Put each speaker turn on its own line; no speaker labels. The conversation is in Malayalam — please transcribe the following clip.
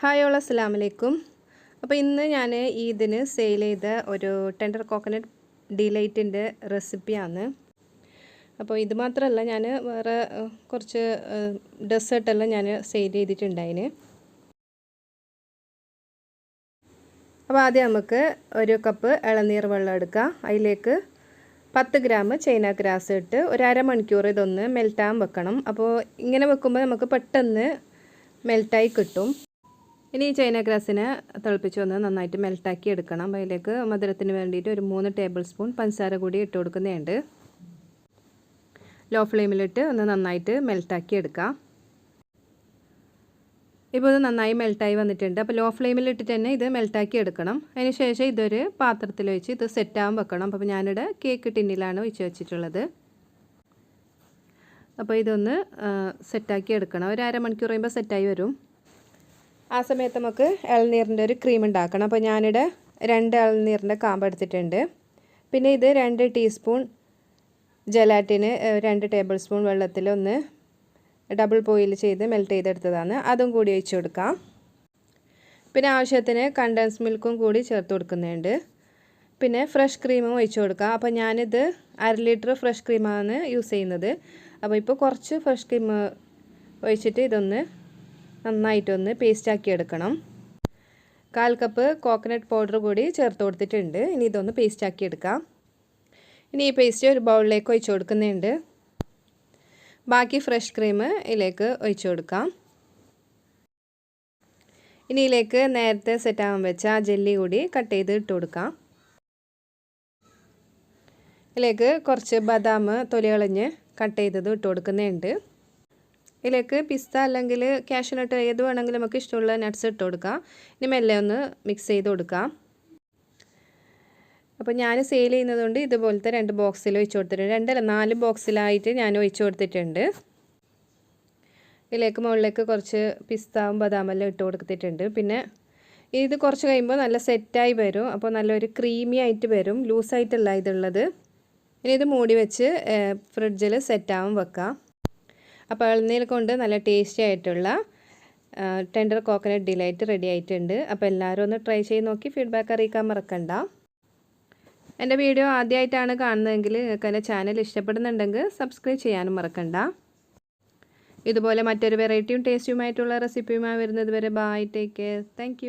ഹായ് ഓൾ അസ്സാം വലൈക്കും അപ്പോൾ ഇന്ന് ഞാൻ ഇതിന് സെയിൽ ചെയ്ത ഒരു ടെൻഡർ കോക്കനട്ട് ഡിലൈറ്റിന്റെ റെസിപ്പിയാണ് അപ്പോൾ ഇത് മാത്രമല്ല ഞാൻ വേറെ കുറച്ച് ഡെസേർട്ടെല്ലാം ഞാൻ സെയിൽ ചെയ്തിട്ടുണ്ടായിന്. അപ്പോൾ ആദ്യം നമുക്ക് ഒരു കപ്പ് ഇളനീർ വെള്ളം എടുക്കാം. അതിലേക്ക് പത്ത് ഗ്രാം ചൈന ഗ്രാസ് ഇട്ട് ഒരു അരമണിക്കൂർ ഇതൊന്ന് മെൽറ്റാൻ വെക്കണം. അപ്പോൾ ഇങ്ങനെ വെക്കുമ്പോൾ നമുക്ക് പെട്ടെന്ന് മെൽറ്റായി കിട്ടും. ഇനി ഈ ചൈന ഗ്രാസിനെ തിളപ്പിച്ച് വന്ന് നന്നായിട്ട് മെൽട്ടാക്കി എടുക്കണം. അതിലേക്ക് മധുരത്തിന് വേണ്ടിയിട്ട് ഒരു മൂന്ന് ടേബിൾ സ്പൂൺ പഞ്ചസാര കൂടി ഇട്ട് കൊടുക്കുന്നുണ്ട്. ലോ ഫ്ലെയിമിലിട്ട് ഒന്ന് നന്നായിട്ട് മെൽട്ടാക്കി എടുക്കാം. ഇപ്പോൾ ഇത് നന്നായി മെൽട്ടായി വന്നിട്ടുണ്ട്. അപ്പോൾ ലോ ഫ്ലെയിമിൽ തന്നെ ഇത് മെൽട്ടാക്കി എടുക്കണം. അതിന് ശേഷം ഇതൊരു പാത്രത്തിൽ വെച്ച് ഇത് സെറ്റാകാൻ വെക്കണം. അപ്പോൾ ഞാനിവിടെ കേക്ക് ടിന്നിലാണ് വെച്ച് വെച്ചിട്ടുള്ളത്. അപ്പോൾ ഇതൊന്ന് സെറ്റാക്കി എടുക്കണം. ഒരു അരമണിക്കൂർ കഴിയുമ്പോൾ സെറ്റായി വരും. ആ സമയത്ത് നമുക്ക് ഇളനീറിന്റെ ഒരു ക്രീം ഉണ്ടാക്കണം. അപ്പോൾ ഞാനിവിടെ രണ്ട് ഇളനീറിന്റെ കാമ്പ് എടുത്തിട്ടുണ്ട്. പിന്നെ ഇത് രണ്ട് ടീസ്പൂൺ ജലാറ്റിന് രണ്ട് ടേബിൾ സ്പൂൺ വെള്ളത്തിൽ ഒന്ന് ഡബിൾ ബോയിൽ ചെയ്ത് മെൽറ്റ് ചെയ്തെടുത്തതാണ്. അതും കൂടി ഒഴിച്ചു കൊടുക്കാം. പിന്നെ ആവശ്യത്തിന് കണ്ടൻസ് മിൽക്കും കൂടി ചേർത്ത് കൊടുക്കുന്നുണ്ട്. പിന്നെ ഫ്രഷ് ക്രീമും ഒഴിച്ചു കൊടുക്കാം. അപ്പോൾ ഞാനിത് അര ലിറ്റർ ഫ്രഷ് ക്രീമാണ് യൂസ് ചെയ്യുന്നത്. അപ്പോൾ ഇപ്പോൾ കുറച്ച് ഫ്രഷ് ക്രീം ഒഴിച്ചിട്ട് ഇതൊന്ന് നന്നായിട്ടൊന്ന് പേസ്റ്റാക്കി എടുക്കണം. കാൽ കപ്പ് കോക്കനട്ട് പൗഡർ കൂടി ചേർത്ത് കൊടുത്തിട്ടുണ്ട്. ഇനി ഇതൊന്ന് പേസ്റ്റാക്കി എടുക്കാം. ഇനി ഈ പേസ്റ്റ് ഒരു ബൗളിലേക്ക് ഒഴിച്ചു കൊടുക്കുന്നുണ്ട്. ബാക്കി ഫ്രഷ് ക്രീം ഇതിലേക്ക് ഒഴിച്ചു കൊടുക്കാം. ഇനി ഇതിലേക്ക് നേരത്തെ സെറ്റാകാൻ വെച്ച ആ ജെല്ലി കൂടി കട്ട് ചെയ്ത് ഇട്ട് കൊടുക്കാം. ഇതിലേക്ക് കുറച്ച് ബദാം തൊലി കളഞ്ഞ് കട്ട് ചെയ്തത് ഇട്ട് കൊടുക്കുന്നുണ്ട്. ഇതിലേക്ക് പിസ്ത അല്ലെങ്കിൽ കാഷ്യൂനട്ട് ഏത് വേണമെങ്കിലും നമുക്ക് ഇഷ്ടമുള്ള നട്ട്സ് ഇട്ട് കൊടുക്കാം. ഇനി മെല്ലെ ഒന്ന് മിക്സ് ചെയ്ത് കൊടുക്കാം. അപ്പോൾ ഞാൻ സെയിൽ ചെയ്യുന്നതുകൊണ്ട് ഇതുപോലത്തെ രണ്ട് ബോക്സിൽ ഒഴിച്ച് കൊടുത്തിട്ടുണ്ട്. രണ്ടല്ല നാല് ബോക്സിലായിട്ട് ഞാൻ ഒഴിച്ച് കൊടുത്തിട്ടുണ്ട്. ഇതിലേക്ക് മുകളിലേക്ക് കുറച്ച് പിസ്താവും ബദാമെല്ലാം ഇട്ട് കൊടുത്തിട്ടുണ്ട്. പിന്നെ ഇത് കുറച്ച് കഴിയുമ്പോൾ നല്ല സെറ്റായി വരും. അപ്പോൾ നല്ലൊരു ക്രീമി ആയിട്ട് വരും. ലൂസായിട്ടല്ല ഇതുള്ളത്. ഇനി ഇത് മൂടി വെച്ച് ഫ്രിഡ്ജിൽ സെറ്റാവും വെക്കാം. അപ്പോൾ ഇളനീർ കൊണ്ട് നല്ല ടേസ്റ്റി ആയിട്ടുള്ള ടെൻഡർ കോക്കനട്ട് ഡിലൈറ്റ് റെഡി ആയിട്ടുണ്ട്. അപ്പോൾ എല്ലാവരും ഒന്ന് ട്രൈ ചെയ്ത് നോക്കി ഫീഡ്ബാക്ക് അറിയിക്കാൻ മറക്കണ്ട. എന്റെ വീഡിയോ ആദ്യമായിട്ടാണ് കാണുന്നതെങ്കിൽ നിങ്ങൾക്ക് എന്റെ ചാനൽ ഇഷ്ടപ്പെടുന്നുണ്ടെങ്കിൽ സബ്സ്ക്രൈബ് ചെയ്യാനും മറക്കണ്ട. ഇതുപോലെ മറ്റൊരു വെറൈറ്റിയും ടേസ്റ്റിയുമായിട്ടുള്ള റെസിപ്പിയുമായി വരുന്നത് വരെ ബായ് ടേക്ക് കെയർ താങ്ക്